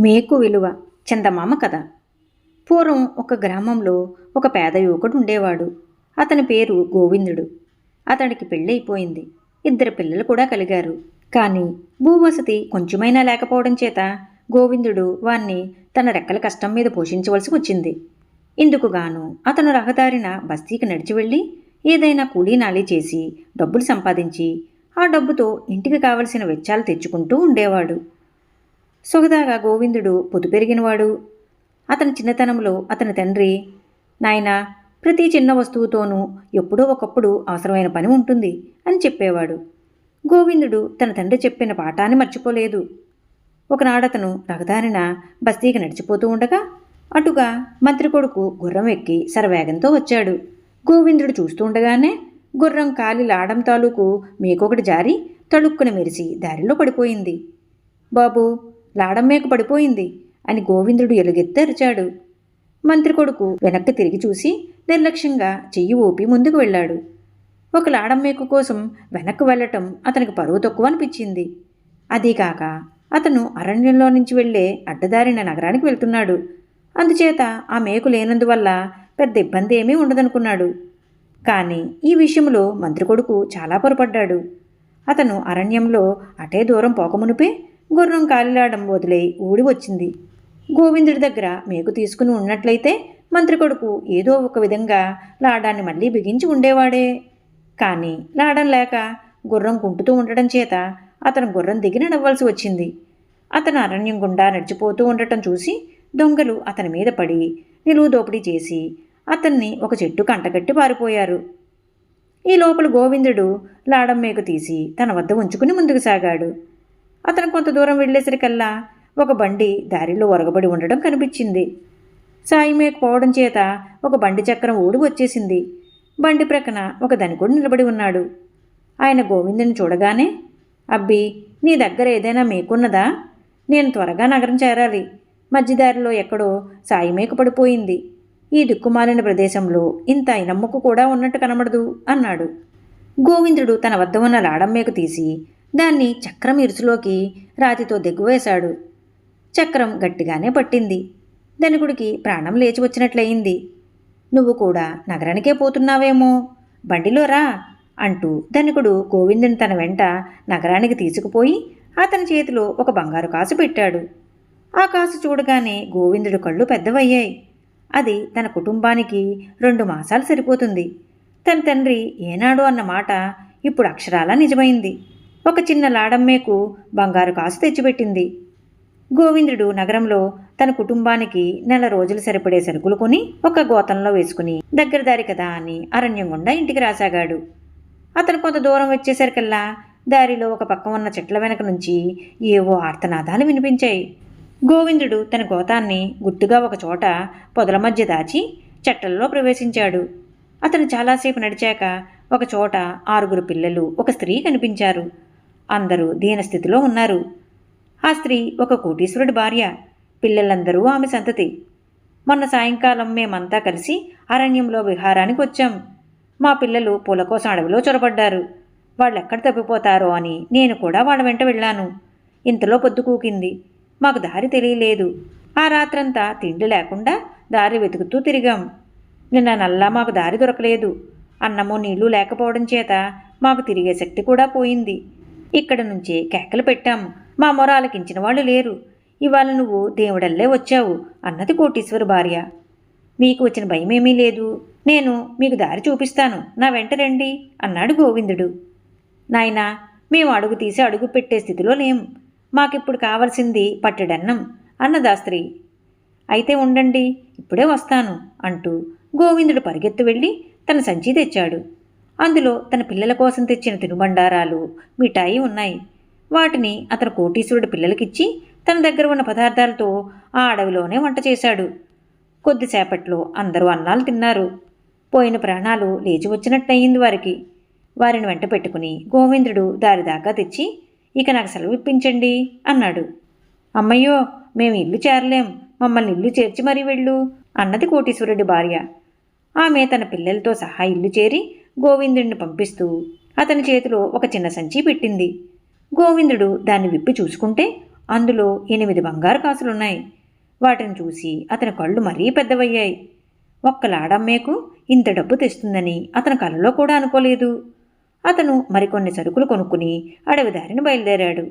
మేకు విలువ చందమామ కథ. పూర్వం ఒక గ్రామంలో ఒక పేద యువకుడు ఉండేవాడు. అతని పేరు గోవిందుడు. అతడికి పెళ్ళైపోయింది ఇద్దరు పిల్లలు కూడా కలిగారు. కానీ భూవసతి కొంచెమైనా లేకపోవడం చేత గోవిందుడు వాణ్ణి తన రెక్కల కష్టం మీద పోషించవలసి వచ్చింది. ఇందుకు గాను అతను రహదారిన బస్తీకి నడిచి వెళ్ళి ఏదైనా కూలీనాలి చేసి డబ్బులు సంపాదించి ఆ డబ్బుతో ఇంటికి కావలసిన వెచ్చాలు తెచ్చుకుంటూ ఉండేవాడు. సొగదాగా గోవిందుడు పొదు పెరిగినవాడు అతని చిన్నతనంలో అతని తండ్రి నాయన ప్రతి చిన్న వస్తువుతోనూ ఎప్పుడో ఒకప్పుడు అవసరమైన పని ఉంటుంది అని చెప్పేవాడు. గోవిందుడు తన తండ్రి చెప్పిన పాఠాన్ని మర్చిపోలేదు. ఒకనాడతను రహదారిన బస్తీకి నడిచిపోతూ ఉండగా అటుగా మంత్రి కొడుకు గుర్రం ఎక్కి శరవేగంతో వచ్చాడు. గోవిందుడు చూస్తూ ఉండగానే గుర్రం కాలి లాడం తాలూకు మీకొకటి జారి తళుక్కున మెరిసి దారిలో పడిపోయింది. బాబు లాడం పడిపోయింది అని గోవిందుడు ఎలుగెత్తి అరిచాడు మంత్రి కొడుకు వెనక్కి తిరిగి చూసి నిర్లక్ష్యంగా చెయ్యి ఊపి ముందుకు వెళ్ళాడు. ఒక లాడమ్మేకు మేకు కోసం వెనక్కి వెళ్ళటం అతనికి పరువు తక్కువ అనిపించింది. అదీకాక అతను అరణ్యంలో నుంచి వెళ్ళే అడ్డదారిన నగరానికి వెళ్తున్నాడు. అందుచేత ఆ మేకు లేనందువల్ల పెద్ద ఇబ్బంది ఏమీ ఉండదనుకున్నాడు. కానీ ఈ విషయంలో మంత్రి కొడుకు చాలా పొరపడ్డాడు. అతను అరణ్యంలో అటే దూరం పోకమునిపే గుర్రం కాలిలాడం వదిలై ఊడి వచ్చింది. గోవిందుడి దగ్గర మేకు తీసుకుని ఉన్నట్లయితే మంత్రి కొడుకు ఏదో ఒక విధంగా లాడాన్ని మళ్ళీ బిగించి ఉండేవాడే. కానీ లాడం లేక గుర్రం కుంటుతూ ఉండటం చేత అతను గుర్రం దిగి నడవలసి వచ్చింది. అతను అరణ్యం గుండా నడిచిపోతూ ఉండటం చూసి దొంగలు అతని మీద పడి నిలువు దోపిడీ చేసి అతన్ని ఒక చెట్టు కంటగట్టి పారిపోయారు. ఈ లోపల గోవిందుడు లాడం మేకు తీసి తన వద్ద ఉంచుకుని ముందుకు సాగాడు. అతను కొంత దూరం వెళ్ళేసరికల్లా ఒక బండి దారిలో ఒరగబడి ఉండడం కనిపించింది. సాయిమేకపోవడం చేత ఒక బండి చక్రం ఊడి వచ్చేసింది. బండి ప్రక్కన ఒక ధనికుడు నిలబడి ఉన్నాడు. ఆయన గోవిందుని చూడగానే అబ్బి నీ దగ్గర ఏదైనా మేకున్నదా? నేను త్వరగా నగరం చేరాలి. మధ్యదారిలో ఎక్కడో సాయి మేక పడిపోయింది. ఈ దిక్కుమాలిన ప్రదేశంలో ఇంత ఇనమ్మకు కూడా ఉన్నట్టు కనబడదు అన్నాడు. గోవిందుడు తన వద్ద ఉన్న లాడం మేకు తీసి దాన్ని చక్రం ఇరుసులోకి రాతితో దిగువేశాడు. చక్రం గట్టిగానే పట్టింది. ధనికుడికి ప్రాణం లేచి వచ్చినట్లయింది. నువ్వు కూడా నగరానికే పోతున్నావేమో? బండిలో రా అంటూ ధనికుడు గోవిందుని తన వెంట నగరానికి తీసుకుపోయి అతని చేతిలో ఒక బంగారు కాసు పెట్టాడు. ఆ కాసు చూడగానే గోవిందుడు కళ్ళు పెద్దవయ్యాయి. అది తన కుటుంబానికి రెండు మాసాలు సరిపోతుంది. తన తండ్రి ఏనాడు అన్న మాట ఇప్పుడు అక్షరాలా నిజమైంది. ఒక చిన్న లాడమ్మేకు బంగారు కాసు తెచ్చిపెట్టింది. గోవిందుడు నగరంలో తన కుటుంబానికి నెల రోజులు సరిపడే సరుకులు కొని ఒక గోతంలో వేసుకుని దగ్గరదారి కదా అని అరణ్యం గుండా ఇంటికి రాసాగాడు. అతను కొంత దూరం వచ్చేసరికల్లా దారిలో ఒక పక్క ఉన్న చెట్ల వెనక నుంచి ఏవో ఆర్తనాదాలు వినిపించాయి. గోవిందుడు తన గోతాన్ని గుట్టుగా ఒక చోట పొదల మధ్య దాచి చెట్టల్లో ప్రవేశించాడు. అతను చాలాసేపు నడిచాక ఒక చోట ఆరుగురు పిల్లలు ఒక స్త్రీ కనిపించారు. అందరూ దీనస్థితిలో ఉన్నారు. ఆ స్త్రీ ఒక కోటీశ్వరుడి భార్య పిల్లలందరూ ఆమె సంతతి. మొన్న సాయంకాలం మేమంతా కలిసి అరణ్యంలో విహారానికి వచ్చాం. మా పిల్లలు పూల కోసం అడవిలో చొరబడ్డారు. వాళ్ళు ఎక్కడ తప్పిపోతారో అని నేను కూడా వాళ్ళ వెంట వెళ్ళాను. ఇంతలో పొద్దు కూకింది. మాకు దారి తెలియలేదు. ఆ రాత్రంతా తిండి లేకుండా దారి వెతుకుతూ తిరిగాం. నిన్న నల్లా మాకు దారి దొరకలేదు. అన్నము నీళ్ళు లేకపోవడం చేత మాకు తిరిగే శక్తి కూడా పోయింది. ఇక్కడ నుంచే కేకలు పెట్టాము మా మొర ఆలకించిన వాళ్ళు లేరు. ఇవాళ నువ్వు దేవుడల్లే వచ్చావు అన్నది కోటీశ్వర భార్య. మీకు వచ్చిన భయమేమీ లేదు. నేను మీకు దారి చూపిస్తాను. నా వెంట రండి అన్నాడు గోవిందుడు. నాయనా మేము అడుగు తీసి అడుగు పెట్టే స్థితిలో లేం. మాకిప్పుడు కావలసింది పట్టెడన్నం అన్నదాస్త్రి. అయితే ఉండండి ఇప్పుడే వస్తాను అంటూ గోవిందుడు పరిగెత్తు వెళ్ళి తన సంచి తెచ్చాడు. అందులో తన పిల్లల కోసం తెచ్చిన తినుబండారాలు మిఠాయి ఉన్నాయి. వాటిని అతను కోటీశ్వరుడు పిల్లలకిచ్చి తన దగ్గర ఉన్న పదార్థాలతో ఆ అడవిలోనే వంట చేశాడు. కొద్దిసేపట్లో అందరూ అన్నాలు తిన్నారు. పోయిన ప్రాణాలు లేచి వచ్చినట్టయింది వారికి. వారిని వెంట పెట్టుకుని గోవిందుడు దారి దాకా తెచ్చి ఇక నాకు సెలవు ఇప్పించండి అన్నాడు. అమ్మయ్యో మేము ఇల్లు చేరలేం. మమ్మల్ని ఇల్లు చేర్చి మరీ వెళ్ళు అన్నది కోటీశ్వరుడి భార్య. ఆమె తన పిల్లలతో సహా ఇల్లు చేరి గోవిందుడిని పంపిస్తూ అతని చేతిలో ఒక చిన్న సంచి పెట్టింది. గోవిందుడు దాన్ని విప్పి చూసుకుంటే అందులో ఎనిమిది బంగారు కాసులున్నాయి. వాటిని చూసి అతని కళ్ళు మరీ పెద్దవయ్యాయి. ఒక్క లాడమ్మేకు ఇంత డబ్బు తెస్తుందని అతను కలలో కూడా అనుకోలేదు. అతను మరికొన్ని సరుకులు కొనుక్కుని అడవి దారిని బయలుదేరాడు.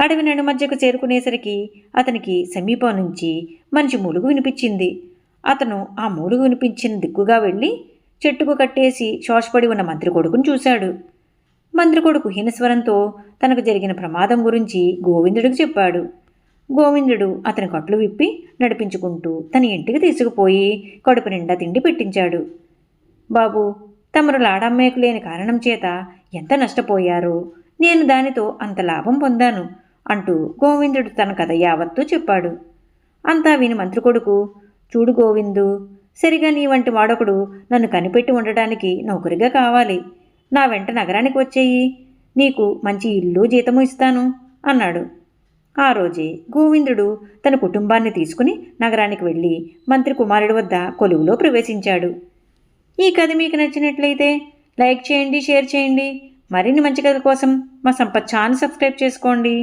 అడవి నడుమధ్యకు చేరుకునేసరికి అతనికి సమీపం నుంచి మంచి మూలుగు వినిపించింది. అతను ఆ మూలుగు వినిపించిన దిక్కుగా వెళ్ళి చెట్టుకు కట్టేసి శోషపడి ఉన్న మంత్రి కొడుకును చూశాడు. మంత్రి కొడుకు హీనస్వరంతో తనకు జరిగిన ప్రమాదం గురించి గోవిందుడికి చెప్పాడు. గోవిందుడు అతని కట్లు విప్పి నడిపించుకుంటూ తన ఇంటికి తీసుకుపోయి కడుపు నిండా తిండి పెట్టించాడు. బాబు తమరు లాడమ్మేకు లేని కారణం చేత ఎంత నష్టపోయారో నేను దానితో అంత లాభం పొందాను అంటూ గోవిందుడు తన కథ యావత్తూ చెప్పాడు. అంతా విని మంత్రి కొడుకు చూడు గోవిందు సరిగా నీ వంటి వాడొకడు నన్ను కనిపెట్టి ఉండటానికి నౌకరిగా కావాలి. నా వెంట నగరానికి వచ్చేయి. నీకు మంచి ఇల్లు జీతము ఇస్తాను అన్నాడు. ఆ రోజే గోవిందుడు తన కుటుంబాన్ని తీసుకుని నగరానికి వెళ్ళి మంత్రి కుమారుడి వద్ద కొలువులో ప్రవేశించాడు. ఈ కథ మీకు నచ్చినట్లయితే లైక్ చేయండి షేర్ చేయండి. మరిన్ని మంచి కథల కోసం మా సంపత్ ఛానల్ సబ్స్క్రైబ్ చేసుకోండి.